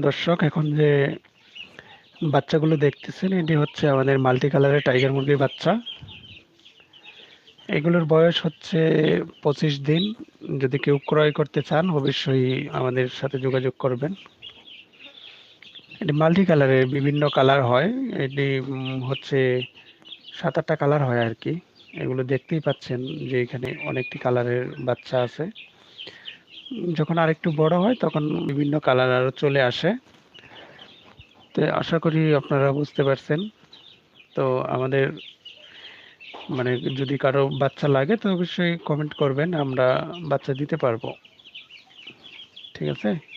দর্শক, এখন যে বাচ্চাগুলো দেখতেছেন, এটি হচ্ছে আমাদের মাল্টি কালারের টাইগার মুরগির বাচ্চা। এগুলোর বয়স হচ্ছে পঁচিশ দিন। যদি কেউ ক্রয় করতে চান, অবশ্যই আমাদের সাথে যোগাযোগ করবেন। এটি মাল্টি কালারের বিভিন্ন কালার হয়। এটি হচ্ছে সাত আটটা কালার হয় আর কি। এগুলো দেখতেই পাচ্ছেন যে এখানে অনেকটি কালারের বাচ্চা আছে। যখন আর একটু বড় হয়, তখন বিভিন্ন কালার আরও চলে আসে। তো আশা করি আপনারা বুঝতে পারছেন। তো আমাদের মানে যদি কারও বাচ্চা লাগে, তো অবশ্যই কমেন্ট করবেন, আমরা বাচ্চা দিতে পারব। ঠিক আছে?